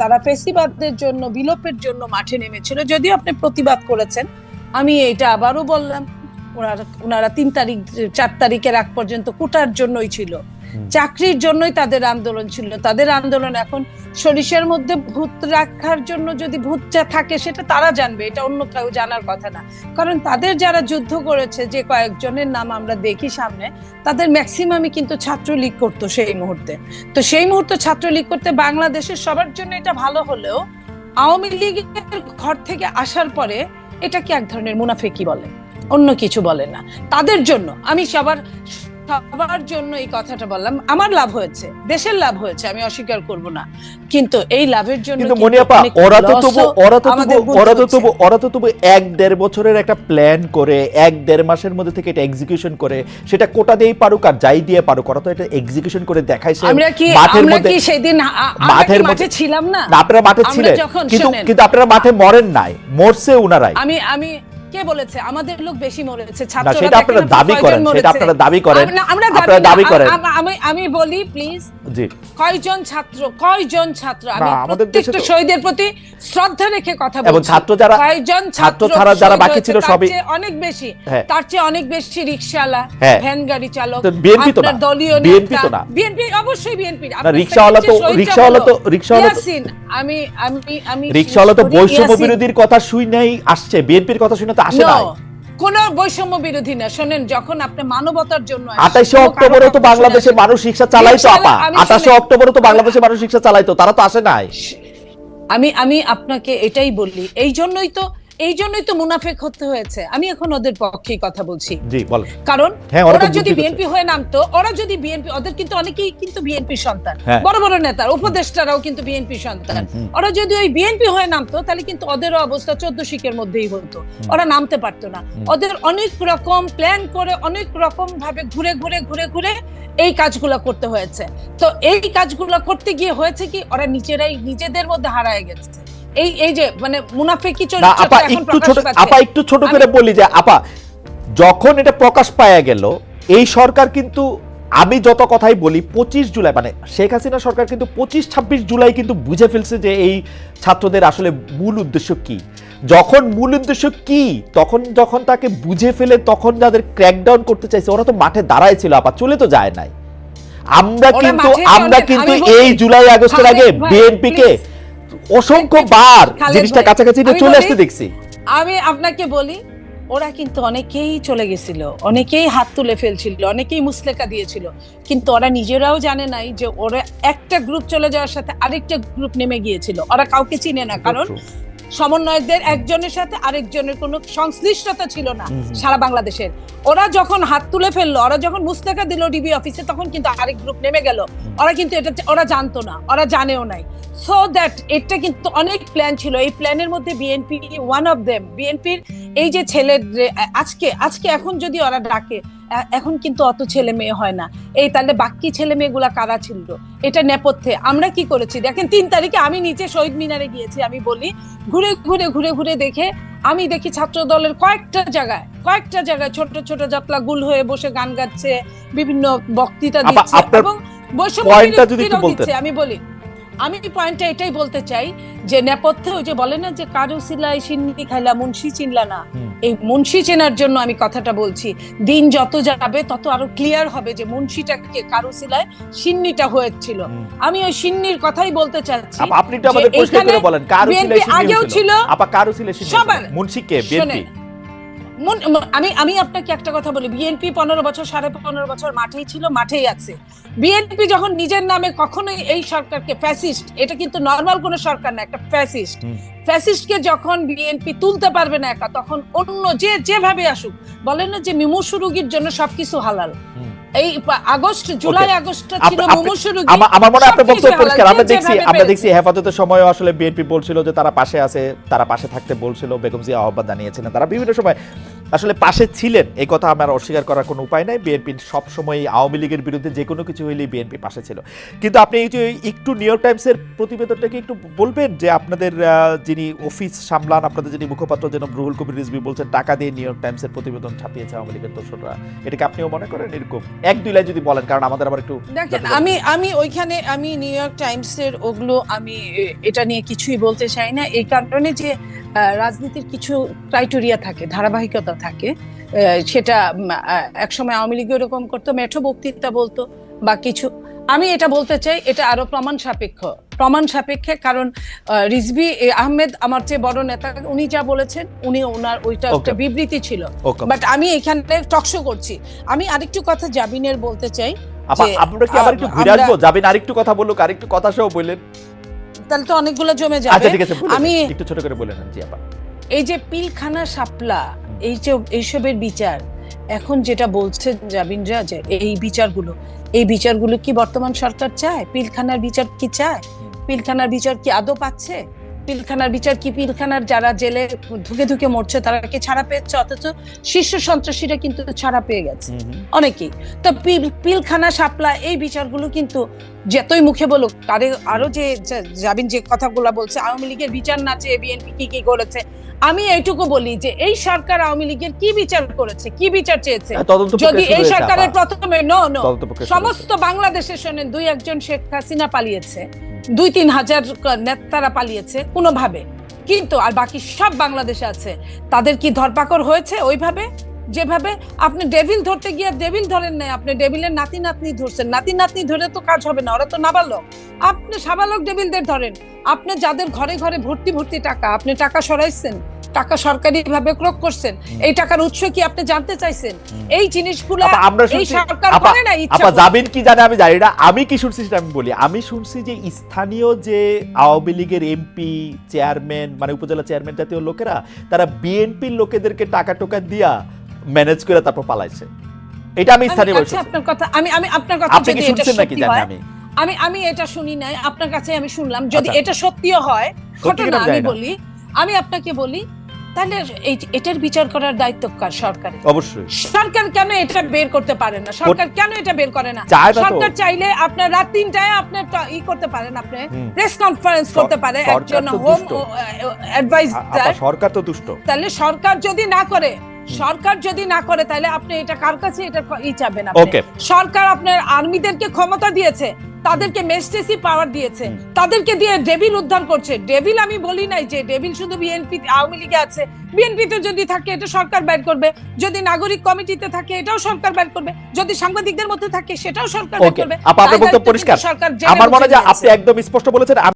তারা ফেসিবাদদের জন্য, বিলোপের জন্য মাঠে নেমেছিল, যদিও আপনি প্রতিবাদ করেছেন আমি এটা আবারও বললাম, ওনারা ওনারা তিন তারিখ, চার তারিখের আগ পর্যন্ত কোটার জন্যই ছিল। চাকরির জন্যই তাদের আন্দোলন ছিল। তাদের আন্দোলন এখন সরিষার মধ্যে ভূত রাখার জন্য যদি ভূত ভূতটা থাকে, সেটা তারা জানবে। এটা অন্য কেউ জানার কথা না। কারণ তাদের যারা যুদ্ধ করেছে, যে কয়েকজনের নাম আমরা দেখি সামনে, তাদের ম্যাক্সিমামই কিন্তু ছাত্রলীগ করতো সেই মুহূর্তে। তো সেই মুহূর্তে ছাত্রলীগ করতে বাংলাদেশের সবার জন্য এটা ভালো হলেও আওয়ামী লীগের ঘর থেকে আসার পরে এটাকে এক ধরনের মুনাফেকি বলে। অন্য কিছু বলে না। তাদের জন্য আমি সবার সবার জন্য এই কথাটা বললাম। আমার লাভ হয়েছে। দেশের লাভ হয়েছে আমি অস্বীকার করব না। কিন্তু এই লাভের জন্য কিন্তু মনিয়াপা ওরা তো তবু ওরা তো তবু ওরা তো তবু ওরা তো তবু এক দেড় বছরের একটা প্ল্যান করে এক দেড় মাসের মধ্যে থেকে এটা এক্সিকিউশন করে। সেটা কোটা দিয়েই পারুক আর যাই দিয়ে পারুক ওরা তো এটা এক্সিকিউশন করে দেখাইছে আমরা কি মাঠের আমরা মধ্যে কি সেদিন মাঠের মাঠে মধ্যে- ছিলাম না? না, আপনারা মাঠে ছিলেন। কিন্তু কিন্তু আপনারা মাঠে মরেন নাই মরছে উনারাই। আমি আমি কে বলেছে? আমাদের লোক বেশি মরেছে ছাত্ররা সেটা আপনারা দাবি করেন সেটা আপনারা দাবি করেন। আপনারা দাবি করেন। আমি আমি বলি প্লিজ জি। কয়জন ছাত্র কয়জন ছাত্র? আমি প্রত্যেকটা শহীদের প্রতি শ্রদ্ধা রেখে কথা বলছি। এবং ছাত্র যারা- কয়জন ছাত্র ছাড়া যারা বাকি ছিল তার সবই- চেয়ে অনেক বেশি। হ্যাঁ। তার চেয়ে অনেক বেশি রিকশাওয়ালা হ্যাঁ। ভ্যান গাড়ি চালক BNP তো না। দলীয় BNP তো না। বিএনপি অবশ্যই বিএনপি। না, রিকশাওয়ালা তো- রিকশাওয়ালা তো- রিকশাওয়ালা আমি আমি আমি রিক্সাওয়ালা তো বৈষম্য বিরোধীর কথা শুই নাই আসছে। বিএনপির কথা শুনে তো আসে নাই। কোন বৈষম্য বিরোধী না। শোনেন যখন আপনি মানবতার জন্য আঠাশে অক্টোবরে তো মানুষ রিক্সা চালাইতো রিকশাওয়ালা- আপা। আমি আঠাশে অক্টোবরে তো বাংলাদেশে মানুষ রিক্সা চালাইতো তারা তো আসে নাই। আমি আমি আপনাকে এটাই বললি এই জন্যই তো এই জন্যই তো মুনাফেক হতে হয়েছে। আমি এখন ওদের পক্ষেই কথা বলছি। জি বলেন। কারণ হ্যাঁ, ওরা যদি বিএনপি হয়ে নামতো ওরা যদি বিএনপি ওদের কিন্তু অনেকেই কিন্তু বিএনপি সন্তান। হ্যাঁ। বড় বড় নেতার উপদেষ্টারাও কিন্তু বিএনপি সন্তান। ওরা যদি ওই বিএনপি হয়ে নামতো তাহলে কিন্তু ওদেরও অবস্থা চোদ্দ শিখের মধ্যেই হতো। ওরা নামতে পারতো না। ওদের অনেক রকম প্ল্যান করে অনেক রকম ভাবে ঘুরে ঘুরে ঘুরে ঘুরে এই কাজগুলো করতে হয়েছে। তো এই কাজগুলো করতে গিয়ে হয়েছে কি ওরা নিজেরাই নিজেদের মধ্যে হারায় গেছে। এই এই যে মানে মুনাফেকি না চরিত্রটা আপা একটু ছোট আপা একটু ছোট করে বলি যে আপা যখন এটা প্রকাশ পাওয়া গেল এই সরকার কিন্তু আমি যত কথাই বলি পঁচিশ জুলাই মানে শেখ হাসিনা সরকার কিন্তু পঁচিশ ছাব্বিশ জুলাই কিন্তু বুঝে ফেলছে যে এই ছাত্রদের আসলে মূল উদ্দেশ্য কি। যখন মূল উদ্দেশ্য কি তখন যখন তাকে বুঝে ফেলে তখন যাদের ক্র্যাকডাউন করতে চাইছে ওরা তো মাঠে দাঁড়ায় ছিল আপা চলে তো যায় নাই। আমরা কিন্তু আমরা কিন্তু এই জুলাই আগস্টের আগে খালেদ ভাই, বিএনপি কে। অসংখ্য বার জিনিসটা কাছাকাছি চলে আসতে দেখছি। আমি আপনাকে বলি ওরা কিন্তু অনেকেই চলে গেছিল অনেকেই হাত তুলে ফেলছিল অনেকেই মুসলেকা দিয়েছিল কিন্তু ওরা নিজেরাও জানে নাই যে ওরা একটা গ্রুপ চলে যাওয়ার সাথে আরেকটা গ্রুপ নেমে গিয়েছিল। ওরা কাউকে চিনে না কারণ সমন্বয়কদের একজনের সাথে আরেকজনের কোনো সংশ্লিষ্টতা ছিল না। সারা বাংলাদেশের। ওরা যখন হাত তুলে ফেলল, ওরা যখন মুস্তাকা দিল ডিবি অফিসে তখন কিন্তু আরেক গ্রুপ নেমে গেল। ওরা কিন্তু এটা ওরা জানতো না, ওরা জানেও নাই। সো দ্যাট এটা কিন্তু অনেক প্ল্যান ছিল। এই প্ল্যানের মধ্যে বিএনপি ওয়ান অফ দেম বিএনপির এই যে ছেলের আজকে আজকে এখন যদি ওরা ডাকে এখন কিন্তু অত ছেলে মেয়ে হয় না। এই তাহলে বাকি ছেলে মেয়েগুলা কারা ছিল? এটা নেপথ্যে। আমরা কি করেছি? দেখেন তিন তারিখে আমি নিচে শহীদ মিনারে গিয়েছি আমি বলি ঘুরে ঘুরে ঘুরে ঘুরে দেখে আমি দেখি ছাত্র দলের কয়েকটা জায়গায় কয়েকটা জায়গায় ছোট ছোট জাতলা গুল হয়ে বসে গান গাচ্ছে বিভিন্ন বক্তৃতা দিচ্ছে এবং বৈষম্য আমি বলি আমি পয়েন্টটা এটাই বলতে চাই যে নেপথ্যে ওই যে বলে না যে কারু সিলাই সিন্নি খাইলা মুন্সি চিনলা না। এই মুন্সি চেনার জন্য আমি কথাটা বলছি। দিন যত যাবে তত আরও ক্লিয়ার হবে যে মুন্সিটাকে কারু সিলায় সিন্নিটা হয়েছিল। আমি ওই সিন্নির কথাই বলতে চাচ্ছি আপনি একটু আমাদের পরিষ্কার করে বলেন কারু আগেও ছিল, আপা কারু সবার। মুন্সি কে বিএনপি আমি আমি আপনাকে একটা কথা বলি। বিএনপি পনেরো বছর সাড়ে পনেরো বছর মাঠেই ছিল মাঠেই আছে। বিএনপি যখন নিজের নামে কখনোই এই সরকারকে ফ্যাসিস্ট এটা কিন্তু নর্মাল কোনো সরকার না একটা ফ্যাসিস্ট। ফ্যাসিস্টকে যখন বিএনপি তুলতে পারবে না একা তখন অন্য যে যেভাবে আসুক বলেন না যে মিমুষু রোগীর জন্য সবকিছু হালাল। এই আগস্ট জুলাই আগস্টটা ছিল আপ- আপনি- মিমুসু রুগী আমা- আমার মনে হয় আপনার বক্তব্য পরিষ্কার। আমরা দেখছি আমরা দেখছি হেফাজতের সময় আসলে বিএনপি বলছিল যে তারা পাশে আছে তারা পাশে থাকতে বলছিল বেগম জিয়া আহ্বান জানিয়েছিলেন। তারা বিভিন্ন সময় আসলে পাশে ছিলেন এই কথা আমার অস্বীকার করার কোনো উপায় নাই। বিএনপি সবসময় আওয়ামী লীগের বিরুদ্ধে যে কোনো কিছু হইলেই বিএনপি পাশে ছিল। কিন্তু আপনি এই যে একটু নিউ ইয়র্ক টাইমসের প্রতিবেদনটাকে একটু বলবেন যে আপনাদের যিনি অফিস সামলান আপনাদের যিনি মুখপাত্র যেন রুহুল কবির রিজভি বলছেন টাকা দিয়ে নিউ ইয়র্ক টাইমসের প্রতিবেদন ছাপিয়েছে আওয়ামী লীগের দোষরা এটাকে আপনিও মনে করেন? এরকম এক দুই লাইন যদি বলেন কারণ আমাদের আবার একটু দেখেন আমি আমি ওইখানে আমি নিউ ইয়র্ক টাইমসের ওগুলো আমি এটা নিয়ে কিছুই বলতে চাই না। এই কারণে যে রাজনীতির কিছু ক্রাইটেরিয়া থাকে ধারাবাহিকতা থাকে সেটা একসময় আওয়ামী লীগ এরকম করতো মেঠো বক্তৃতা বলতো বা কিছু। আমি এটা বলতে চাই এটা আরও প্রমাণ সাপেক্ষ। প্রমাণ সাপেক্ষে কারণ রিজভি আহমেদ আমার চেয়ে বড় নেতা উনি যা বলেছেন উনি ওনার ওইটা একটা বিবৃতি ছিল। বাট আমি এখানে টকশো করছি। আমি আরেকটু কথা জাবিনের বলতে চাই আমরা কি আবার একটু ঘুরে আসব? যাবেন আরেকটু কথা বলুক আরেকটু কথা সহ বললেন তাহলে তো অনেকগুলো জমে আচ্ছা যাবে ঠিক আছে আমি একটু ছোট করে বলে নেন জি আপা। এই যে পিলখানা সাপলা এই যে এইসবের বিচার এখন যেটা বলছে জাবিনরা যে এই বিচারগুলো এই বিচারগুলো কি বর্তমান সরকার চায়? পিলখানার বিচার কি চায়? পিলখানার বিচার কি আদৌ পাচ্ছে? পিলখানার বিচার কি? পিলখানার যারা জেলে ধুকে ধুকে মরছে তারা কি ছাড়া পেয়েছে? অথচ শীর্ষ সন্ত্রাসীরা কিন্তু ছাড়া পেয়ে গেছে। অনেকেই। তো পিলখানা সাপলা এই বিচারগুলো কিন্তু যতই মুখে বলুক আরে আরও যে জাবিন যে কথাগুলো বলছে আওয়ামী লীগের বিচার না চেয়ে বিএনপি কি কি করেছে? আমি এইটুকু বলি যে এই সরকার আওয়ামী লীগের কি বিচার করেছে কি বিচার চেয়েছে? হ্যাঁ, যদি এই সরকারের প্রথমে নো নো। সমস্ত বাংলাদেশে শোনেন দুই একজন শেখ হাসিনা পালিয়েছে। দুই তিন হাজার নেতারা পালিয়েছে কোনোভাবে। কিন্তু আর বাকি সব বাংলাদেশে আছে। তাদের কি ধরপাকড় হয়েছে ওইভাবে? যেভাবে আপনি ডেভিল ধরতে গিয়ে ডেভিল ধরেন নাই, আপনি ডেভিলের নাতি নাতনি ধরছেন। নাতি নাতনি ধরে তো কাজ হবে না, ওরা তো নাবালক। আপনি সাবালক ডেভিলদের ধরেন। আপনি যাদের ঘরে ঘরে ভর্তি ভর্তি টাকা, আপনি টাকা সরাইছেন টাকা সরকারি ভাবে ক্রোক করছেন। এই টাকার উৎস কি আপনি জানতে চাইছেন? এই জিনিসগুলো আমরা এই সরকার করে না ইচ্ছা। যাবেন কি জানে আমি জানি না। আমি কি শুনছি সেটা আমি বলি। আমি শুনছি যে স্থানীয় যে আওয়ামী লীগের এমপি চেয়ারম্যান মানে উপজেলা চেয়ারম্যান জাতীয় লোকেরা তারা বিএনপির লোকেদেরকে টাকা টোকা দিয়া ম্যানেজ করে তারপর পালাইছে। এটা আমি স্থানীয় আচ্ছা, আপনার কথা আমি আমি আপনার কথা আপনি কি শুনছেন নাকি জানি আমি? আমি আমি এটা শুনি নাই। আপনার কাছে আমি শুনলাম। যদি আচ্ছা। এটা সত্যিও হয় ঘটনা আমি বলি। আমি আপনাকে বলি তাহলে এটার বিচার করার দায়িত্ব কার? সরকারের। অবশ্যই। সরকার কেন এটা বের করতে পারে না? সরকার কেন এটা বের করে না। সরকার চাইলে আপনার রাত তিনটায় আপনার ই করতে পারেন আপনি। প্রেস কনফারেন্স করতে পারে একজন হোম দুষ্ট। আ- অ্যাডভাইজার আপা, সরকার তো দুষ্ট। তাহলে সরকার যদি না করে সরকার যদি না করে তাহলে আপনি এটা কার কাছে এটা ই চাবেন আপনি? ওকে। সরকার আপনার আর্মিদেরকে ক্ষমতা দিয়েছে তাদেরকে মেস্টেসি পাওয়ার দিয়েছে তাদেরকে দিয়ে ডেভিল উদ্ধার করছে। ডেভিল আমি বলি নাই যে ডেভিল শুধু বিএনপি আওয়ামী লীগে আছে। বিএনপিতে যদি থাকে এটা সরকার বের করবে। যদি নাগরিক কমিটিতে থাকে এটাও সরকার বের করবে। যদি সাংবাদিকদের মধ্যে থাকে সেটাও সরকার বের করবে। আপা আপনার বক্তব্য পরিষ্কার। আমার মনে হয় আপনি একদম স্পষ্ট বলেছেন